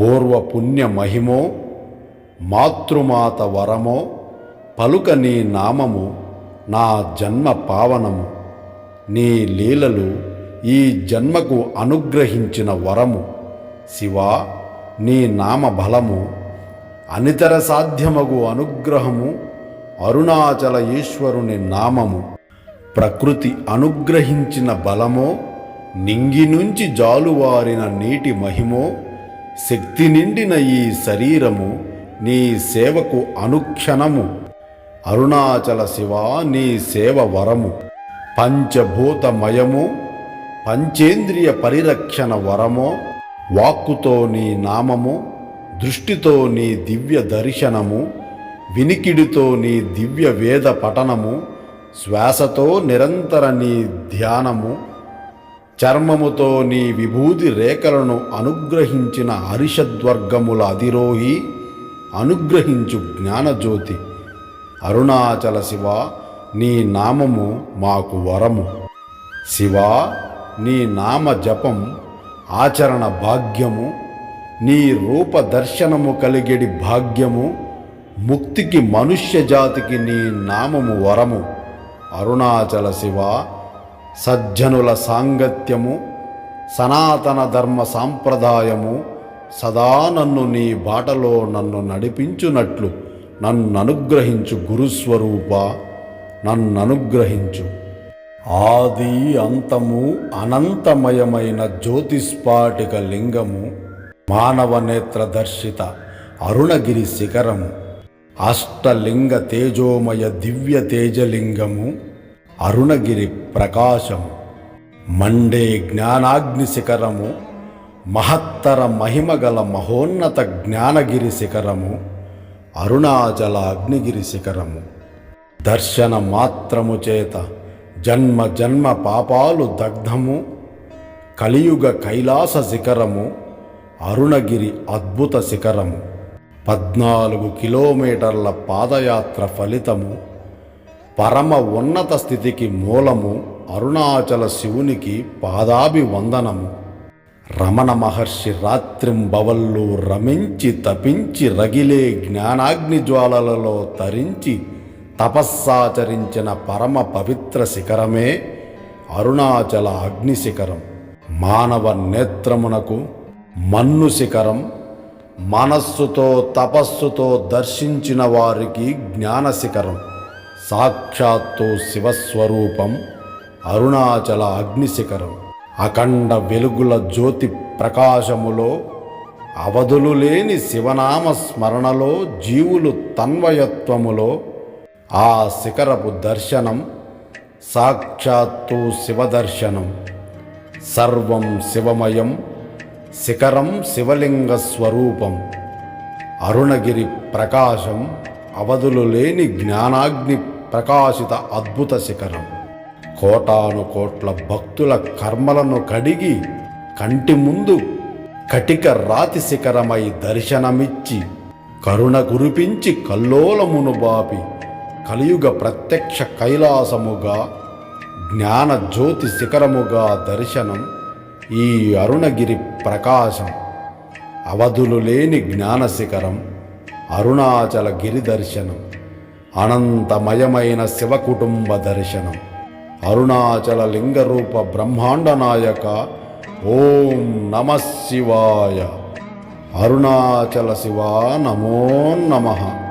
పూర్వ పుణ్య మహిమో మాతృమాత వరమో పలుక నీ నామము నా జన్మ పావనము. నీ లీలలు ఈ జన్మకు అనుగ్రహించిన వరము. శివా నీ నామ బలము అనితర సాధ్యమగు అనుగ్రహము అరుణాచల ఈశ్వరుని నామము. ప్రకృతి అనుగ్రహించిన బలమో నింగి నుంచి జాలువారిన నీటి మహిమో శక్తి నిండిన ఈ శరీరము నీ సేవకు అనుక్షణము. అరుణాచల శివ నీ సేవ వరము. పంచభూతమయము పంచేంద్రియ పరిరక్షణ వరమో వాక్కుతో నీ నామము దృష్టితో నీ దివ్య దర్శనము వినికిడితో నీ దివ్య వేద పఠనము శ్వాసతో నిరంతర నీ ధ్యానము చర్మముతో నీ విభూతి రేఖలను అనుగ్రహించిన హరిషద్వర్గముల అధిరోహి అనుగ్రహించు జ్ఞానజ్యోతి. అరుణాచల శివ నీ నామము మాకు వరము. శివా నీ నామ జపం ఆచరణ భాగ్యము నీ రూప దర్శనము కలిగెడి భాగ్యము ముక్తికి మనుష్య జాతికి నీ నామము వరము. అరుణాచల శివ సజ్జనుల సాంగత్యము సనాతన ధర్మ సాంప్రదాయము సదా నన్ను నీ బాటలో నన్ను నడిపించునట్లు నన్ను అనుగ్రహించు గురుస్వరూప నన్ను అనుగ్రహించు ఆది అంతము అనంతమయమైన జ్యోతిస్పాటిక లింగము మానవ నేత్ర దర్శిత అరుణగిరి శిఖరము అష్టలింగ తేజోమయ దివ్య తేజలింగము అరుణగిరి ప్రకాశము మండే జ్ఞానాగ్ని శిఖరము. మహత్తర మహిమగల మహోన్నత జ్ఞానగిరి శిఖరము. అరుణాచల అగ్నిగిరి శిఖరము. దర్శన మాత్రము చేత జన్మ జన్మ పాపాలు దగ్ధము. కలియుగ కైలాస శిఖరము. అరుణగిరి అద్భుత శిఖరము. పద్నాలుగు కిలోమీటర్ల పాదయాత్ర ఫలితము. పరమ ఉన్నత స్థితికి మూలము అరుణాచల శివునికి పాదాభివందనము. రమణ మహర్షి రాత్రింబవళ్ళు రమించి తపించి రగిలే జ్ఞానాగ్ని జ్వాలలలో తరించి తపస్సాచరించిన పరమ పవిత్ర శిఖరమే అరుణాచల అగ్ని శిఖరం. మానవ నేత్రమునకు మన్ను శిఖరం మనస్సుతో తపస్సుతో దర్శించిన వారికి జ్ఞాన శిఖరం. సాక్షాత్తు శివస్వరూపం అరుణాచల అగ్నిశిఖరం. అఖండ వెలుగుల జ్యోతి ప్రకాశములో అవధులు లేని శివనామ స్మరణలో జీవులు తన్వయత్వములో ఆ శిఖరపు దర్శనం సాక్షాత్తు శివదర్శనం. సర్వం శివమయం శిఖరం శివలింగ స్వరూపం. అరుణగిరి ప్రకాశం అవధులు లేని జ్ఞానాగ్ని ప్రకాశిత అద్భుత శిఖరం. కోటాను కోట్ల భక్తుల కర్మలను కడిగి కంటి ముందు కటిక రాతి శిఖరమై దర్శనమిచ్చి కరుణ కురిపించి కల్లోలమును బాపి కలియుగ ప్రత్యక్ష కైలాసముగా జ్ఞాన జ్యోతి శిఖరముగా దర్శనం ఈ అరుణగిరి ప్రకాశం. అవధులు లేని జ్ఞాన శిఖరం అరుణాచల గిరి దర్శనం. అనంతమయమైన శివకుటుంబ దర్శనం. అరుణాచల లింగరూప బ్రహ్మాండ నాయక ఓం నమ శివాయ. అరుణాచల శివ నమో నమః.